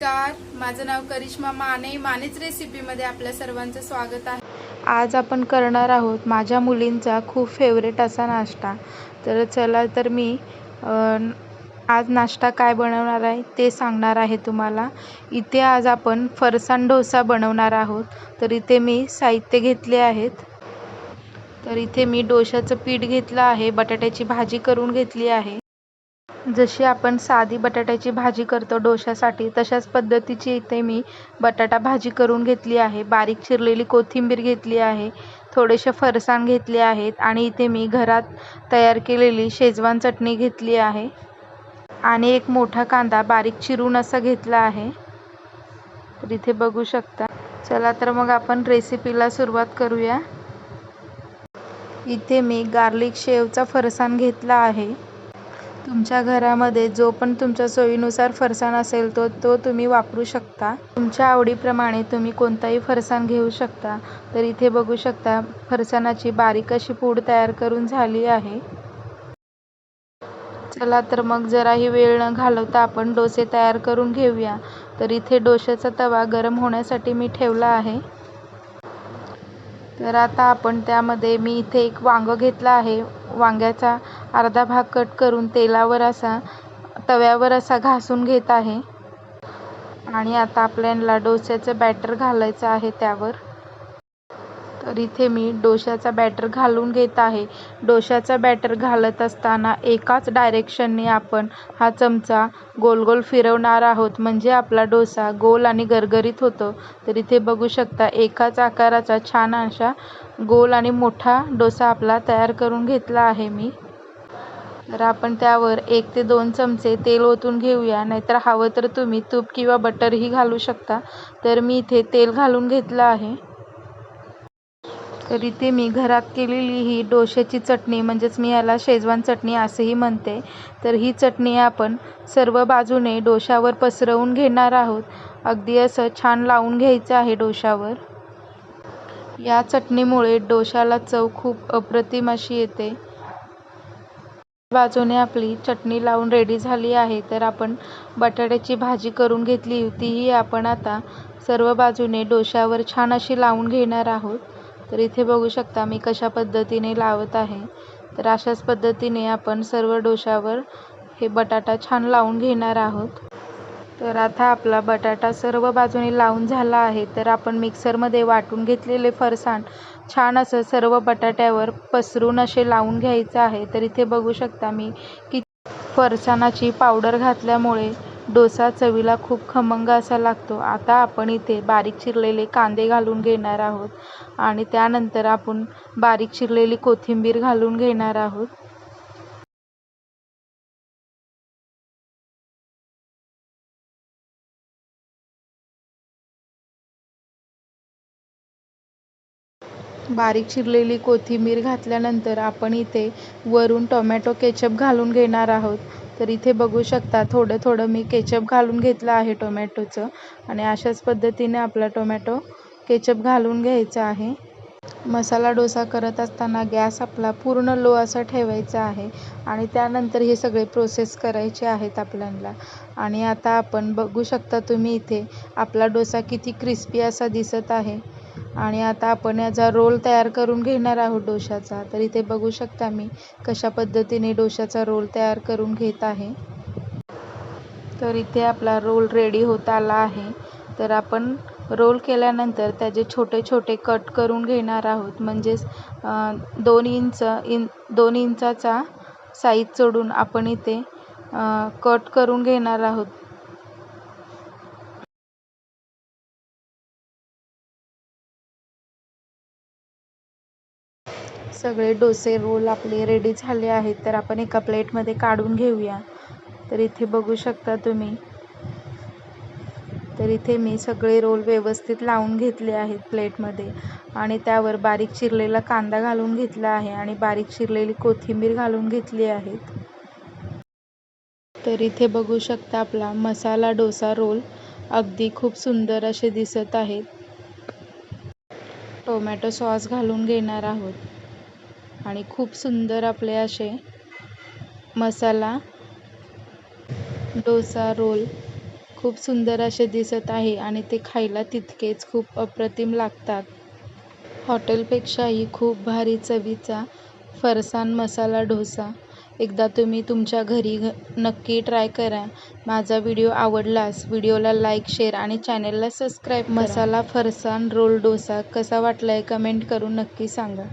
नमस्कार. माझं नाव करिश्मा माने. मानेच रेसिपीमध्ये आपल्या सर्वांचं स्वागत आहे. आज आपण करणार आहोत माझ्या मुलींचा खूप फेवरेट असा नाश्ता. तर चला तर मी आज नाश्ता काय बनवणार आहे ते सांगणार आहे तुम्हाला. इथे आज आपण फरसाण डोसा बनवणार आहोत. तर इथे मी साहित्य घेतले आहेत. तर इथे मी डोशाचं पीठ घेतलं आहे. बटाट्याची भाजी करून घेतली आहे. जशी आपण साधी बटाट्याची भाजी करतो डोशासाठी तशाच पद्धतीची इथे मी बटाटा भाजी करून घेतली आहे. बारीक चिरलेली कोथिंबीर घेतली आहे थोडेसे फरसाण घेतले आहेत आणि इथे मी घरात तयार केलेली शेजवान चटणी घेतली आहे. आणि एक मोठा कांदा बारीक चिरून असा घेतला आहे. तर इथे बघू शकता. चला तर मग आपण रेसिपीला सुरुवात करूया. इथे मी गार्लिक शेवचा फरसाण घेतला आहे. तुमच्या घरामध्ये जो पण तुमच्या सोयीनुसार फरसाण असेल तो तो तुम्ही वापरू शकता. तुमच्या आवडीप्रमाणे तुम्ही कोणताही फरसाण घेऊ शकता. तर इथे बघू शकता फरसाणाची बारीक अशी पूड तयार करून झाली आहे. चला तर मग जराही वेळ न घालवता आपण डोसे तयार करून घेऊया. तर इथे डोशाचा तवा गरम होण्यासाठी मी ठेवला आहे. तर आता आपण त्यामध्ये मी इथे एक वांगं घेतलं आहे. वांग्याचा अर्धा भाग कट करून तेलावर असा तव्यावर असा घासून घेत आहे. आणि आता आपल्याला डोश्याचं बॅटर घालायचं आहे त्यावर. तर इथे मी डोश्याचा बॅटर घालून घेत आहे. डोश्याचा बॅटर घालत असताना एकाच डायरेक्शनने आपण हा चमचा गोल गोल फिरवणार आहोत. म्हणजे आपला डोसा गोल आणि गरगरीत होतो. तर इथे बघू शकता एकाच आकाराचा छान अशा गोल आणि मोठा डोसा आपला तयार करून घेतला आहे मी. तर आपण त्यावर एक ते दोन चमचे तेल ओतून घेऊया. नाहीतर हवं तर तुम्ही तूप किंवा बटरही घालू शकता. तर मी इथे तेल घालून घेतलं आहे. तर इथे मी घरात केलेली ही डोश्याची चटणी म्हणजेच मी याला शेजवान चटणी असंही म्हणते. तर ही चटणी आपण सर्व बाजूने डोशावर पसरवून घेणार आहोत. अगदी असं छान लावून घ्यायचं आहे डोशावर या चटणीमुळे डोशाला चव खूप अप्रतिम अशी येते. बाजूने आपली चटणी लावून रेडी झाली आहे तर आपण बटाट्याची भाजी करून घेतली होती. आपण आता सर्व बाजूने डोशावर छान अशी लावून घेणार आहोत. तर इथे बघू शकता मी कशा पद्धतीने लावत आहे. तर अशाच पद्धतीने आपण सर्व डोशावर हे बटाटा छान लावून घेणार आहोत. तर आता आपला बटाटा सर्व बाजूने लावून झाला आहे. तर आपण मिक्सरमध्ये वाटून घेतलेले फरसाण छान असं सर्व बटाट्यावर पसरून असे लावून घ्यायचं आहे. तर इथे बघू शकता मी की फरसाणाची पावडर घातल्यामुळे डोसा चवीला खूप खमंग असा लागतो. आता आपण इथे बारीक चिरलेले कांदे घालून घेणार आहोत आणि त्यानंतर आपण बारीक चिरलेली कोथिंबीर घालून घेणार आहोत. बारीक चिरलेली कोथिंबीर घातल्यानंतर आपण इथे वरून टोमॅटो केचप घालून घेणार आहोत. तर इथे बघू शकता थोडं थोडं मी केचप घालून घेतलं आहे टोमॅटोचं आणि अशाच पद्धतीने आपला टोमॅटो केचप घालून घ्यायचा आहे. मसाला डोसा करत असताना गॅस आपला पूर्ण लो असा ठेवायचा आहे आणि त्यानंतर हे सगळे प्रोसेस करायचे आहेत आपल्याला. आणि आता आपण बघू शकता तुम्ही इथे आपला डोसा किती क्रिस्पी असा दिसत आहे. आणि आता आपण याचा रोल तयार करून घेणार आहोत डोशाचा तर इथे बघू शकता मी कशा पद्धतीने डोशाचा रोल तयार करून घेत आहे. तर इथे आपला रोल रेडी होत आला आहे. तर आपण रोल केल्यानंतर त्याचे छोटे छोटे कट करून घेणार आहोत. म्हणजेच दोन इंच इन दोन इंचाचा साईज सोडून आपण इथे कट करून घेणार आहोत. सगळे डोसे रोल आपले रेडी झाले आहेत तर आपण एका प्लेटमध्ये काढून घेऊया. तर इथे बघू शकता तुम्ही. तर इथे मी सगळे रोल व्यवस्थित लावून घेतले आहेत प्लेटमध्ये आणि त्यावर बारीक चिरलेला कांदा घालून घेतला आहे आणि बारीक चिरलेली कोथिंबीर घालून घेतली आहेत. तर इथे बघू शकता आपला मसाला डोसा रोल अगदी खूप सुंदर असे दिसत आहेत. टोमॅटो सॉस घालून घेणार आहोत. आणि खूप सुंदर आपले असे मसाला डोसा रोल खूप सुंदर असे दिसत आहे आणि ते खायला तितकेच खूप अप्रतिम लागतात. हॉटेलपेक्षाही खूप भारी चवीचा फरसान मसाला डोसा. एकदा तुम्ही तुमच्या घरी घ नक्की ट्राय करा. माझा व्हिडिओ आवडलास व्हिडिओला लाईक शेअर आणि चॅनेलला सबस्क्राईब मसाला फरसान रोल डोसा कसा वाटलाय कमेंट करून नक्की सांगा.